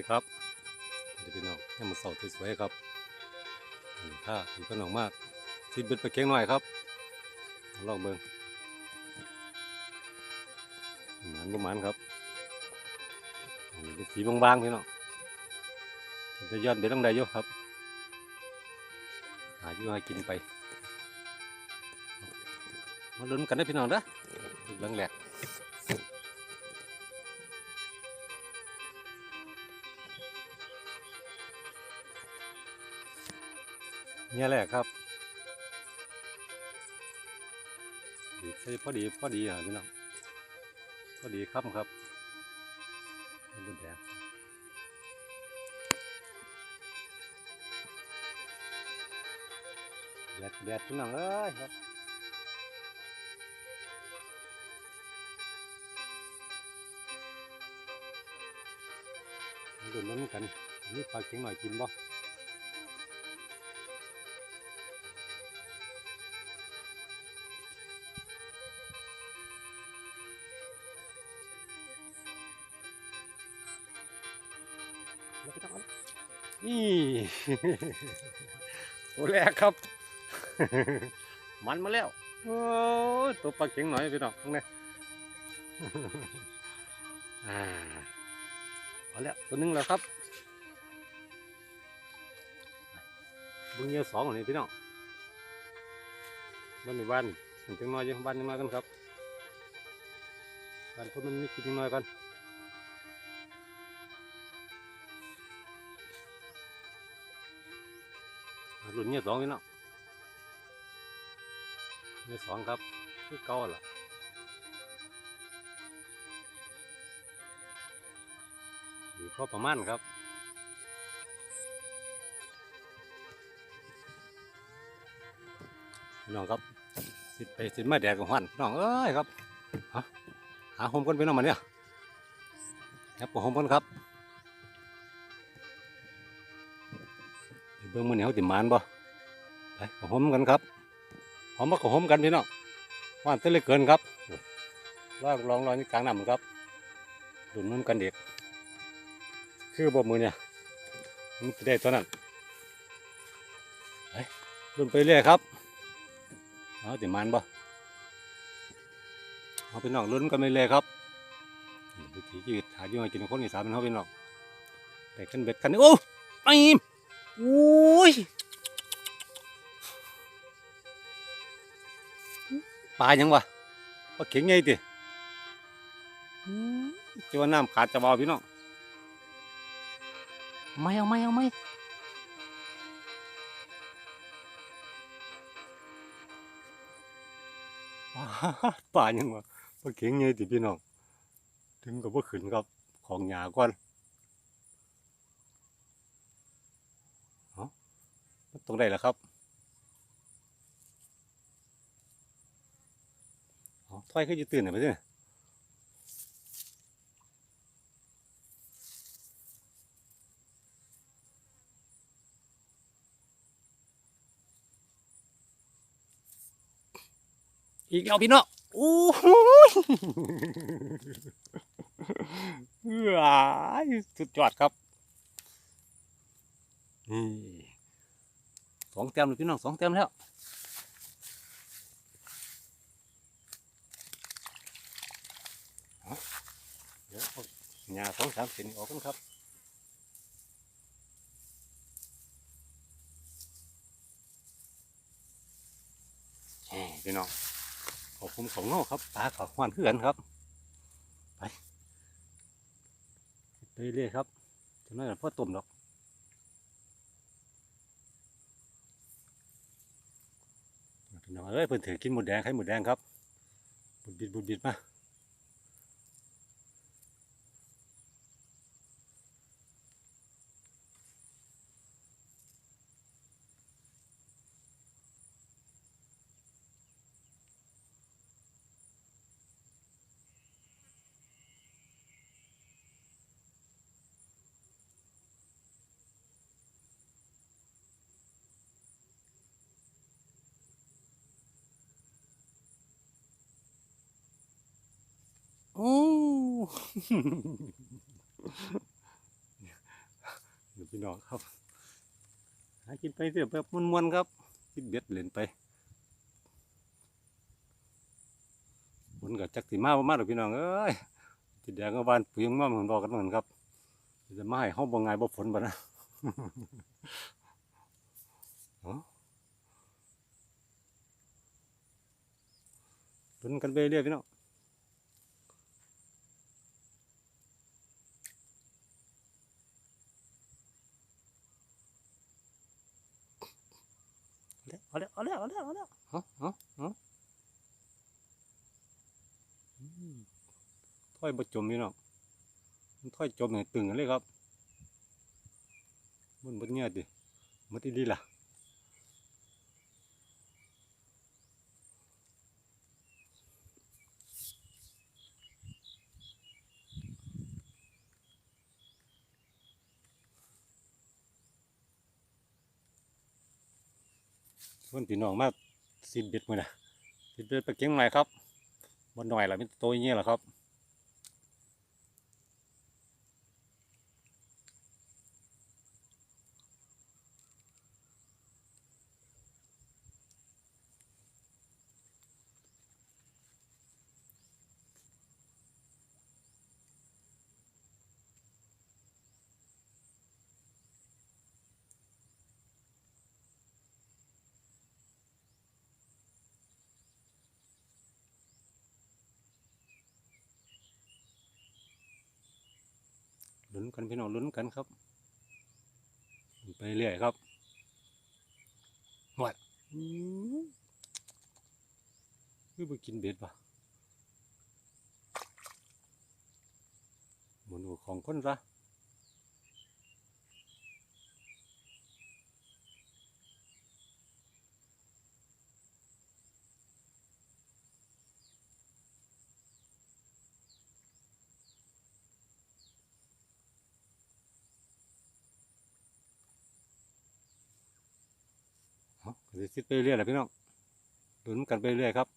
ดีครับสวัสดีพี่น้องให้มันเสาสวยๆครับนี่ถ้าพี่พี่น้องมากชิดเบ็ดไปเก่งหน่อยครับลองเบิ่งหมันประมาณครับเป็นสีบางๆพี่น้องจะย้อนเบ็ดต้องได้อยกครับ หาอยู่หากินไปมาลุ้นกันได้พี่น้องเด้อเรื่องแรก เนี่ยแหละครับดีใช่พอดีพอดีอะพี่น้องพอดีครับครับบุญแดงแดดแดดพี่น้องเอ้ยครับดูน้ำกันนี่ปลาเข็งหน่อยกินบ่ นี่ตัวแรกครับ มันมาแล้วโอ้ตัวปลาเข็งหน่อยพี่น้องตรงนี้อ่าเอาแล้วตัวหนึงแล้วครับบุญเยอะสองอันนี้พี่น้องบ้านในบ้านถึงจังน้อยยังบ้านยังน้อยกันครับบ้านพวกมันมีกินจังน้อยกัน รุ่นเนี่ยสองพี่น้องเนี่ยสองครับคือเก่าล่ะอยู่พอประมาณครับพี่น้องครับสิไปสิมาแดดกับหันพี่น้องเอ้ยครับหาโฮมกันไปน้องมาเนี่ยครับผมโฮมกันครับ เบิ่งมันเหนียวติมานบ่ไปก็โฮมกันครับหอมมาก็โฮมกันพี่น้องว่านเต้นเลยเกินครับลองลองลองนี่กลางน้ำครับดุนนุ่มกันเด็กคือบ่มือเนี่ยมันจะได้ตัวนั้นไปดุนไปเรื่อยครับเอาติมานบ่เอาพี่น้องลุ้นกันไปเลยครับวิถีชีวิตหาอยู่ให้กินคนอีสานเป็นเขาพี่น้องแต่กันเบ็ดกันนี่โอ้ไปโอ้ ยปลายังวะปลาเข็งไงติจะว่าน้ำขาดจะเบาพี่น้องไม่เอาไม่เอาไม่ปลาปลายังวะปลาเข็งไงติพี่น้อง ถึงกับว่าขึ้นครับของหยาก่อน รงไหนล่ะครับอ๋อถอยขึ้นจะตื่นหน่อยไปสิอีกแล้วพี่น้องโอ้โหว้าสุดยอดครับนี่ องเต็มเลยพี่น้องสองเต็มแล้วเอาเดี๋ยวหญ้าสองสามเส้นออกกันครับพี่น้องขอบคุณของโง่ครับปลาขาวหวานเพื่อนครับ ไปไปเรื่อยครับจะน้อยกว่าพ่อตุ่มดอก น้องเอ้ยเพิ่นถือกินหมดแดงไข่หมดแดงครับบุดบิดบุดบิดมาโอ้ พี่น้องครับ หากินไปเรื่อยแบบมวนๆครับกินเบ็ดเล่นไปฝนกับจักสีมาบ่มาหรอพี่น้องเอ้ยจิแดงก็บานปุ๋ยมาเหมือนบอกกันเหมือนครับจะมาให้ห้องบ่งไงบ่ฝนบ่นะลุ้นกันไปเรื่อยพี่น้อง เอาแล้วเอาแล้วเอาแล้วเอาแล้วฮะฮะฮะถ้อยประจมนี่เนาะมันถ้อยจมเนี่ยตึงเลยครับมันมันเงียบดิมันอีดีล่ะ มันพี่น้องมาสิบเบ็ดมือนะสิบเบ็ดไปเก็งใหม่ครับบนหน่อยล่ะมีแต่โตอย่างเงี้ยล่ะครับ ลุ้นกันพี่น้องลุ้นกันครับ ไปเรื่อยครับหวดอื้อคือไปกินเบ็ดปะหมุนหัวของคนซะ คิดไปเรื่อยแหละพี่น้องลุ้นกันไปเรื่อยครับ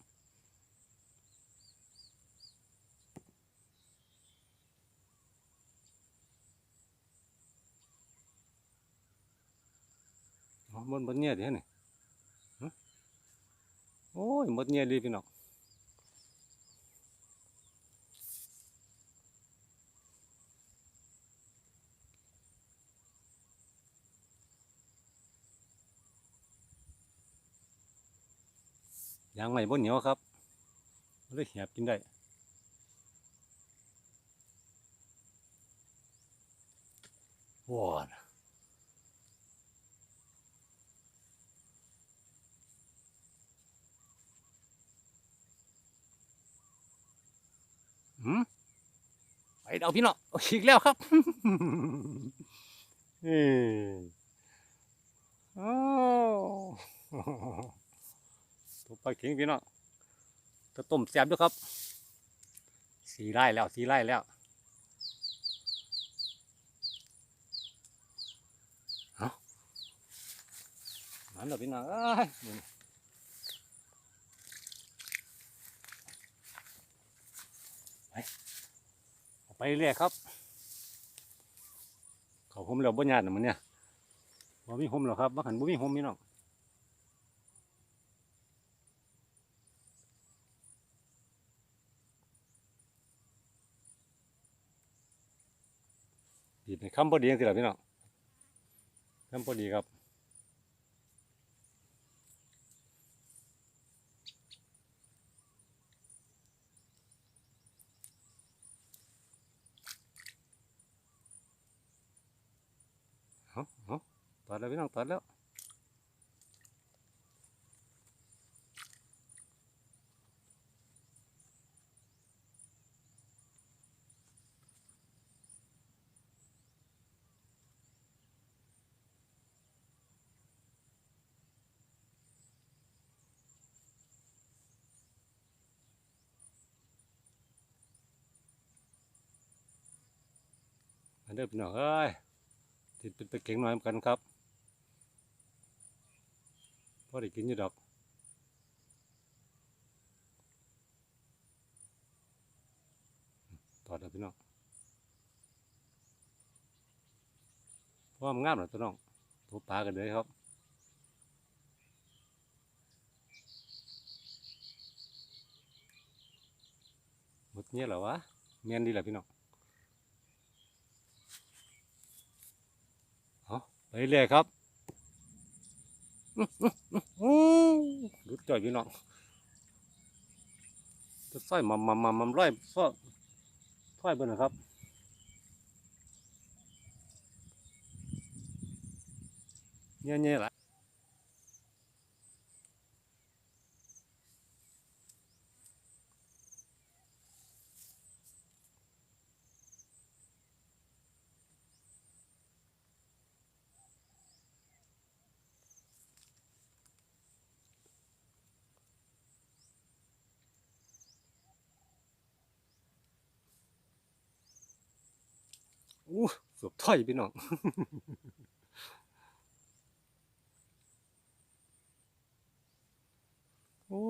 เอาบนบนเงี้ยดิฮะนี่โอ้ยหมดเงี้ยดีพี่น้อง ยางใหม่บนเหนียวครับมันเลยเหียบกินได้ว้าวหืมไปเดาพี่น้องเอาอีกแล้วครับเอ้ยโอ้ตัว ปลาเข็งพี่น้องตัวต้มแซ่บด้วยครับ สีไร่แล้วสีไร่แล้วเอามันเดี๋ยวพี่น้องไปไปเรื่อยครับ เขาผมแล้วบ่ญาตินะมันเนี่ยบ่มีผมหรอครับบ่หันบ่มีผมพี่น้องดีเป็น คำพอดีจังสิล่ะพี่น้องคำพอดีครับเอาเอาตัดแล้วพี่น้องตัดแล้วมา เด้อพี่น้องเอ้ยติดเป็นตะเก่งหน่อยเหมือนกันครับพอได้กินอยู่ดอกตอดแล้วพี่น้องพอความงามเหรอตัวน้องตัวปลากันเลยครับหมดเนี้ยเหรอวะเมียนดีแหละพี่น้อง เอาไปเรื่อยครับรุดจ่อยพี่น้องจะสร้อยมัมมัมมัมมัมร้อยซ้อถ้อยเบิ่นะครับเนี่ยเนี่ยละ อู้สวบถ้อยพี่น้องโอ้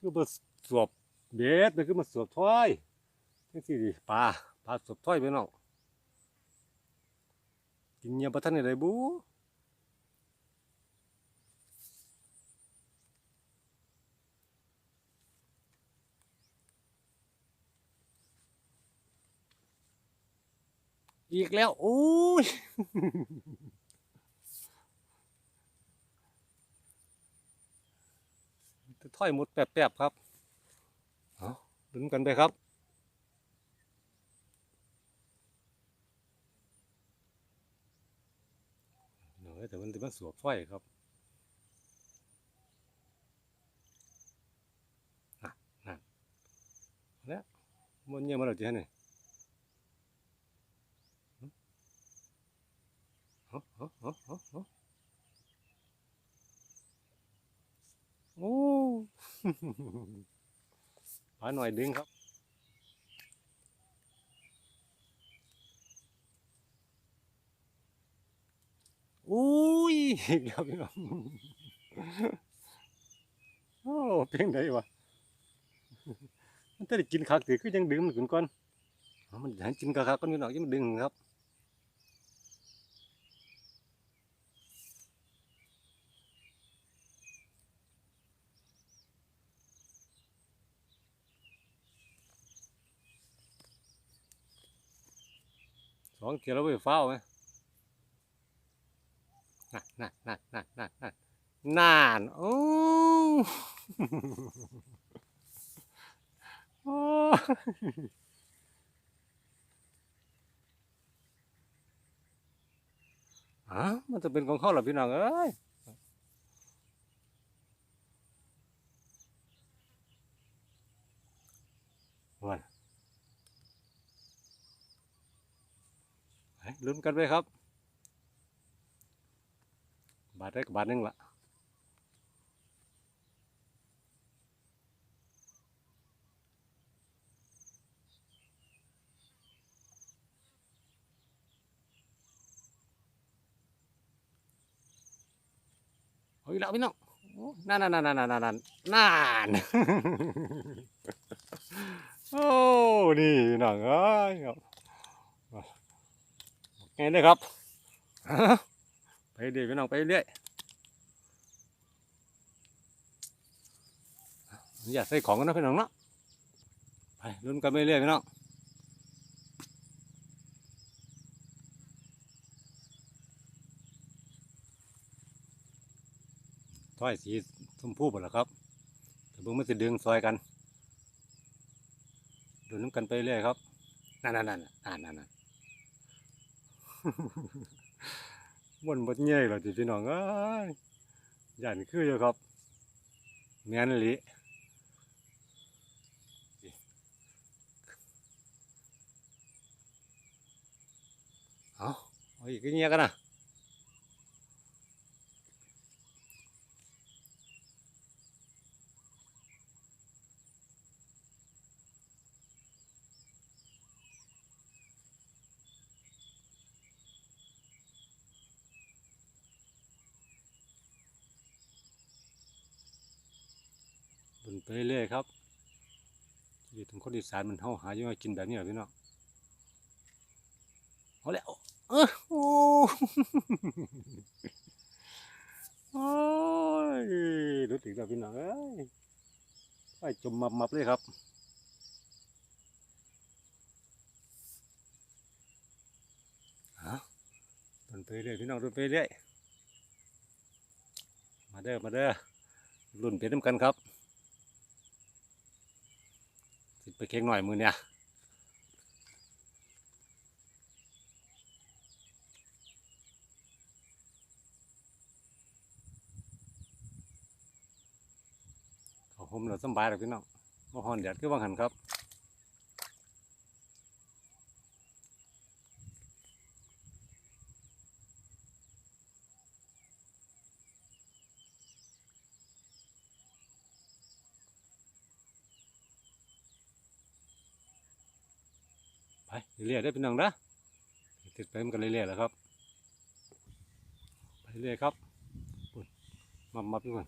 คือมาสวบเบ็ดมันคือมาสวบถ้อยนี่สิดิปลาปลาสวบถ้อยพี่น้องกินเงียบประทันอะไรบู อีกแล้วโอ้ยถ้อยหมดแปบๆครับเอาลุ้นกันไปครับหน่อยแต่มันจะมันสวบถ้อยครับอะนั่นแล้วมันเยี่ยมมาแล้วจีฮะนี่เอาเอาเอาเอาเอา โอ้ปลาหน่อยดึงครับ อุ้ยอีกแล้วพี่น้องโอ้เพียงไดวะมันจะได้กินคักถือคือยังดึงมันขึ้นก่อนมันให้กินคักๆก่อนพี่น้องยังดึงครับ สองเขียร์แล้วไปเฝ้าไหมนั่นนั่นนั่นนั่นนั่นนั่นนั่นโอ้โอ้ฮะมันจะเป็นของเขาเหรอพี่น้องเอ้ยวันไป ลุ้นกันไปครับ บาทได้กับบาทหนึงละเอาอีกแล้วพี่น้องนั่นนั่นนั่นนั่นนั่นนั่นนั่นโอ้ นี่พี่น้องเอ้ยครับ ไงเลยครับ ไปเรื่อยพี่น้องไปเรื่อยอย่าใส่ของกันนะพี่น้องเนาะไปลุ้นกันไปเรื่อยพี่น้องถ้อยสีชมพูหมดแล้วครับแต่เบิ่งมันจะดึงซอยกันดูน้ำกันไปเรื่อยครับนั่นนั่นนั่นนั่นนั่นนั่น มันบดเงี้ยหรอกจีพี่น้องเอ้ยยันคืออยู่ครับแม่นลิเอาเอาอีกเงี้ยกันนะ ไปเรื่อยครับชีวิตของคนอีสานมันเฮาหาอยู่ให้กินแบบนี้แหละพี่น้องเอาแล้วเออโอ้โอ้ยรู้ถึงแล้วพี่น้องเอ้ยไปจมมับมับเลยครับฮะต้นไปเรื่อยพี่น้องต้นไปเรื่อยมาเด้อมาเด้อรุ่นเป็นน้ำกันครับสิไป เค้งหน่อยมือเนี่ยผมเราสบายเลยพี่น้องมาหอนแดดคือว่างหันครับ เรื่อยๆได้อพี่น้องนะติดไปมันกันเรื่อยๆแหล้วครับ ไปเรื่อยครับปุ่นมามาพี่มัน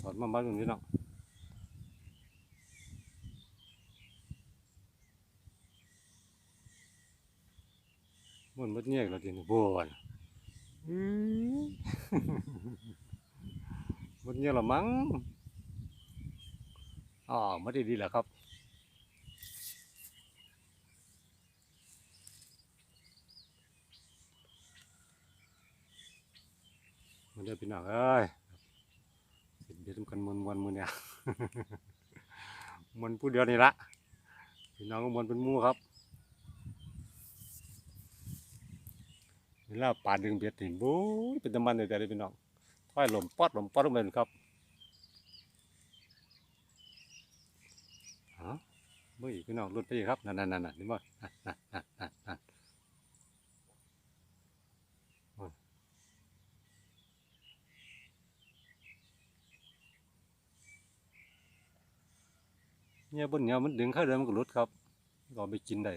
ถอดมามาพี่พี่น้องมันมดเนี่ยเราทีนี้บวนอื้อมดเนี่ยละมั้งอ๋อมาดีดีๆแหละครับ เด้อพี่น้องเอ้ยสิเดี๋ยวทำกันมวนมวนมือเนี่ยมวนผู้เดียวนี่ละพี่น้องก็มวนเป็นมู่ครับเวลาป่าดึงเบียดถึงบู๊เป็นตะมันเลยแต่เลยพี่น้องค่อยหลมปอดหลมปอดลงไปครับฮะเมื่ออีกพี่น้องรุดไปอีกครับนั่นนั่นนั่นนั่นนี่บ่นั่นนั่นนั่นนั่นนั่น เนี่ยบนเนี่ยมันดึงเข้าเรือมันก็ลุดครับก็ไปกินได้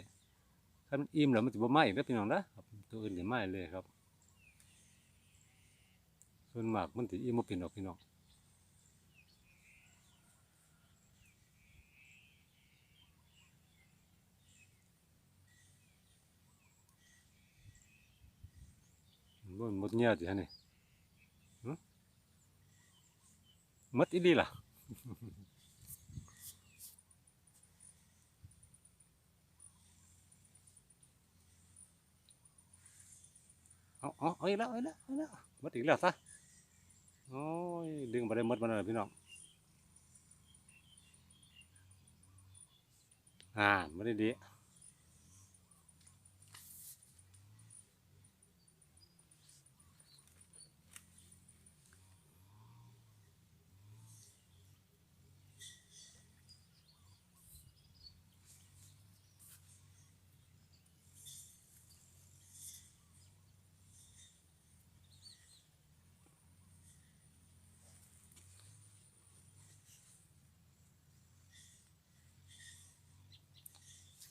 ถ้ามันอิ่มแล้วมันจะบ่ไหม้นะพี่น้องนะครับตัวอื่นจะไหม้เลยครับ ส่วนมากมันจะอิ่มบ่เป็นหรอกพี่น้องมันบ่หมดเนี่ยสิฮะนี่หึหมดอีดีล่ะ เอาเอาเอาอีกแล้วเอ้ยแล้วเอ้ยแล้วมัดอีกแล้วซะโอ้ยดึงไปได้หมดมันเลยพี่น้องอ่าไม่ได้ดี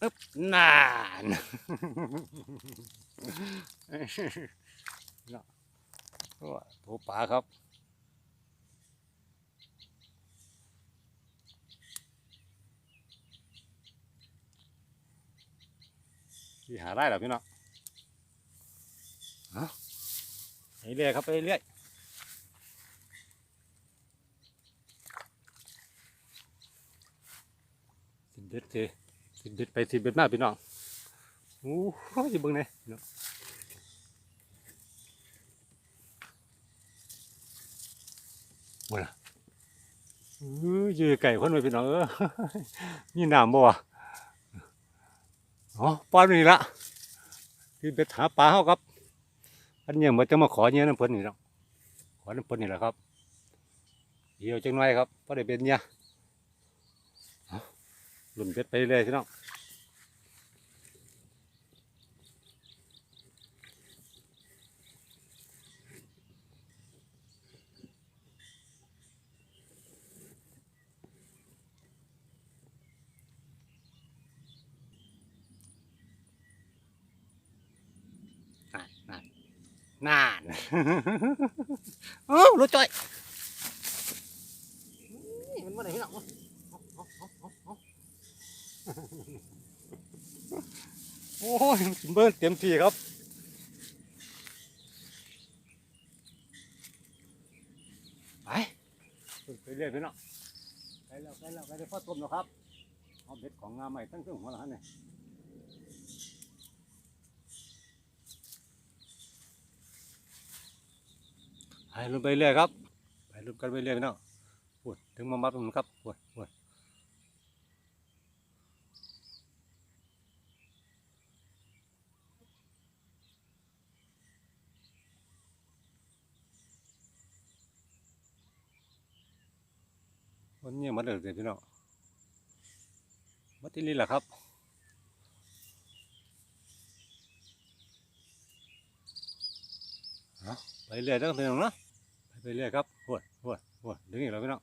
อึ๊บนานเนาะโอ้โถป่าครับที่หาได้หรอพี่น้องเอาไปเรื่อยครับไปเรื่อยสิบเด็ดเท สิเด็ดไปสิเด็ดมากพี่น้องโอ้โหเบิ่งเนี่ยพี่น้องว่าล่ะเออยือไก่คนไปพี่น้องเออมีน้ำบ่วะอ๋อป้อนนี่ละที่ไปหาปลาเขาครับ อันนี้ยมันจะมาขอเนี่ยน้ำเพิ่นนี่เนาะขอน้ำเพิ่นนี่แหละครับเดี๋ยวจังหน่อยครับเพราะได้เป็นเนี่ย ลุ่นเป็ดไปเรื่อยพี่น้องนั่นนั่นนั่นเอ้ารถจ้อยนี่มันมาไหนพี่น้องเอาเอาเอาเอาเอา เโอ้ยกิน เบิ้ลเต็มที่ครับไปไปเรื่อยไปเนาะไปแล้วไปแล้วไปได้พ่อต้มแล้วครับเอาเบ็ดของงาใหม่ตั้งเครื่องหัวแล้วฮะเนี่ยไปลุนไปเรื่อยครับ ไปลุนกันไปเรื่อยไปเนาะปวดถึงมามัดมันครับปวดปวด วันนี้มัดเลยพี่น้องมัดที่นี่แหละครับไปเรื่อยเด้อพี่น้องเนะไปเรื่อยครับปวดปวดปวดึงอีกแล้วพี่น้อง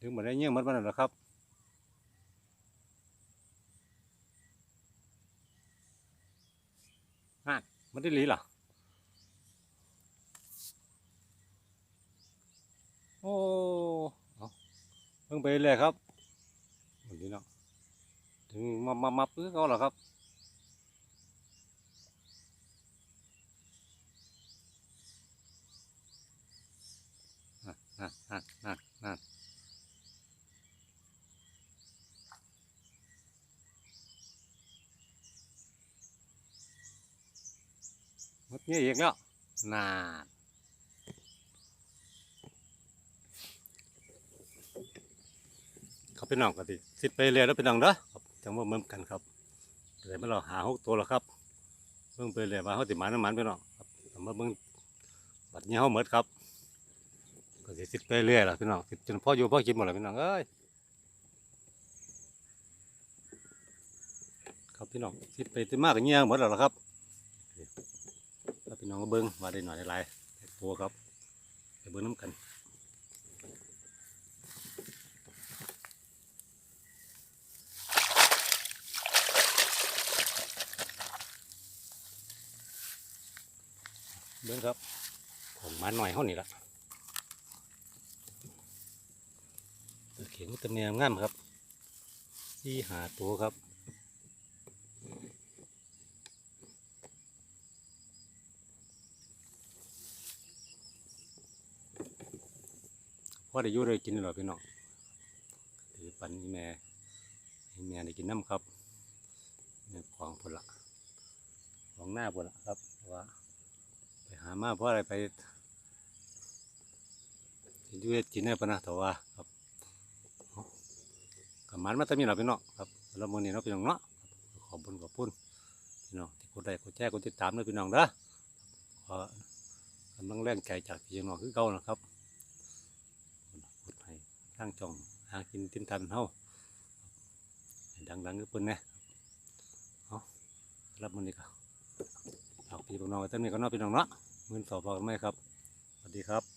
ถึงมาได้เงี้ยมัดมันแล้วครับ ฮะมันได้ลีหรอโอ้เอาเพิ่งไปเลยครับวันนี้เนาะถึงมามามาปื้อเขาเหรอครับนั่นนั่นนั่น นั่นนั่นหมดเงี้ยอีกแล้วนานเขาเป็นน้องกันดิสิไปเลยแล้วเป็นน้องเด้อจังว่าเหมือนกันครับเดี๋ยวมาเราหาหกตัวแล้วครับเบิ่งไปเลยว่าเขาติดหมาน้ำมันไปน้องครับแต่มาเบิ่งบัดนี้เขาหมดครับก็สิสิไปเรื่อยล่ะพี่น้องสิจนพ่ออยู่พ่อกินหมดแล้วพี่น้องเอ้ยครับพี่น้องสิไปติดมากกันเงี้ยหมดแล้วละครับ พี่น้องก็เบิ้งว่าได้หน่อยได้หลายตัวครับไปเบิ้งน้ำกันเบิ้งครับของมันหน่อยเท่านี้ละเขียนก็เตมเนียงงามครับที่หาตัวครับ อได้อยู่ได้กินหรอพี่น้องถือปันแม่ให้แม่ได้กินน้ำครับเนี่ยของผลละของหน้าผลละครับว่าไปหามาเพราะอะไรไปอยู่ได้กินได้ปะนะแต่ว่าครับกับมันมาแตมีหรอพี่น้องครับแล้วมื้อนี้เนาะพี่น้องเนาะขอบคุณขอบคุณพี่น้องที่กดไลค์กดแชร์กดติดตามด้วยพี่น้องเด้อขอกำลังแรงใจจากพี่น้องคือเก่านะครับ ทางจ่องหากินติมทันเฮาดังๆก็เพิ่นนะเอารับมันดีกว่าฝากพี่น้องไว้ตั้งนี้ก็นอกพี่น้องเนาะเงินสอบพอกันไหมครับ สวัสดีครับ